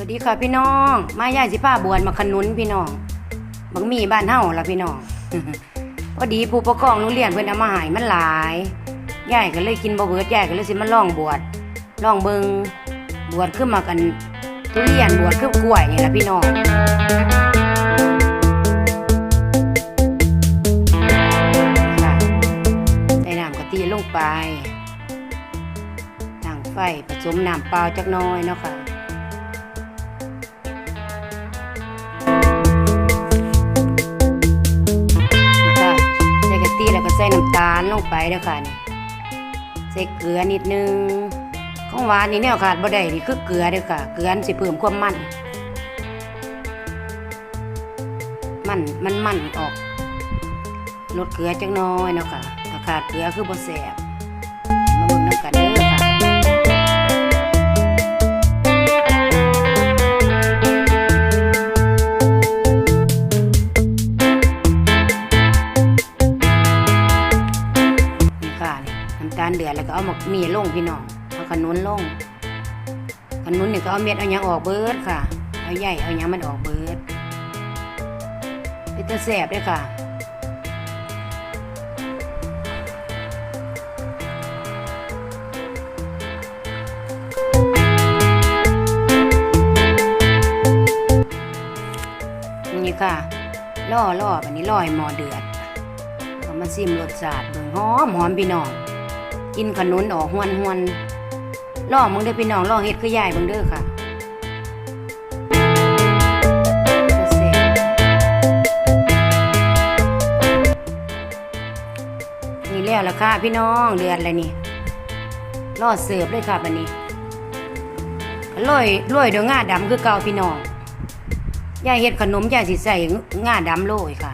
วัสดีค่ะพี่น้อง มาย่าสิป้าบวนมาขนุนพี่น้องบังมีบ้านเฮาละพี่น้องพอดีผู้ปกครองโรงเรียนเพิ่นเอามาใหายมันหลายยายก็เลยกินบ่เบิดยายก็เลยสิมาลองบวชลองเบิงบวชขึ้นมากันทุเรียนบวชขึ้นกล้วยนี่ละพี่น้องใส่น้ำกะทิลงไปตั้งไฟผสมน้ำเปล่าจักน้อยเนาะคะค่ะานลงไปเด้อค่ะนี่ใส่เกลือนิดนึงของหวานนี่แนวขาดบ่ได้นี่คือเกลือเด้อค่ะ เกลือสิเพิ่มความมัน มันมันมันออกลดเกลือจังน้อยเนาะค่ะถ้าขาดเกลือคือบ่แสบมาเบิ่งน้ำกันเด้อ นี่น้ำตาลเดือดแล้วก็เอาหมกมีลงพี่น้องเอาขนุนลงขนุนนี่ก็เอาเม็ดเอาหยังออกเบิดค่ะ เอาใหญ่เอาหยังมันออกเบิดเป็นตะแสบด้วยค่ะนี่ค่ะล่อล่อแบบนี้ล่อให้หมอเดือดเอามาซิมรสชาติเบิ่งหอมหอมพี่น้อง กินขนุนออกหวนหวนล่อมึงเด้อพี่น้องล่อเฮ็ดคือยายเบิ่งเด้อค่ะจะแซ่บนี่แล้วล่ะค่ะพี่น้องเดือดเลยนี่รอเสิร์ฟเลยค่ะบัดนี้ลอยลอยเดี๋ยวง่าดำคือเก่าพี่น้องยายเฮ็ดขนมยายสิใส่ง่าดำโรยค่ะ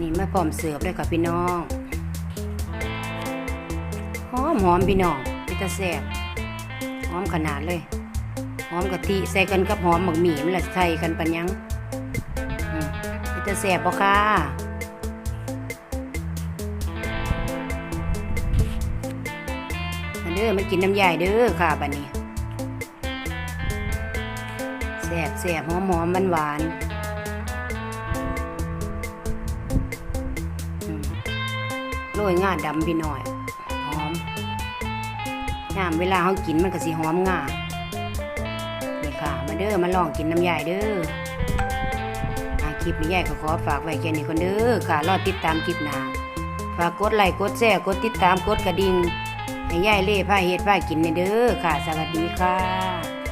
นี่มาพร้อมเสิร์ฟเลยค่ะพี่น้องหอมหอมพี่น้องพิตาแซ่บหอมขนาดเลยหอมกะทิใส่กันกับหอมหมักหมี่มันละใส่กันปัญญังพิตาแซ่บบ่ค่ะมาเด้อมากินน้ำยายเด้อค่ะบัดนี้แซ่บแซ่บหอมหอมมันหวาน โรยง่าดำพี่หน่อย หอมยามเวลาเขากินมันก็สิหอมง่านี่ค่ะ มาเด้อมาลองกินน้ำยายเด้ออาคลิปนี้ยายก็ขอฝากไว้แค่นี้คนเด้อค่ะ รอติดตามคลิปหน้าฝากกดไลค์กดแชร์กดติดตามกดกระดิ่งให้ยายเล่ผ้าเฮ็ดผ้ากินในเด้อค่ะ สวัสดีค่ะ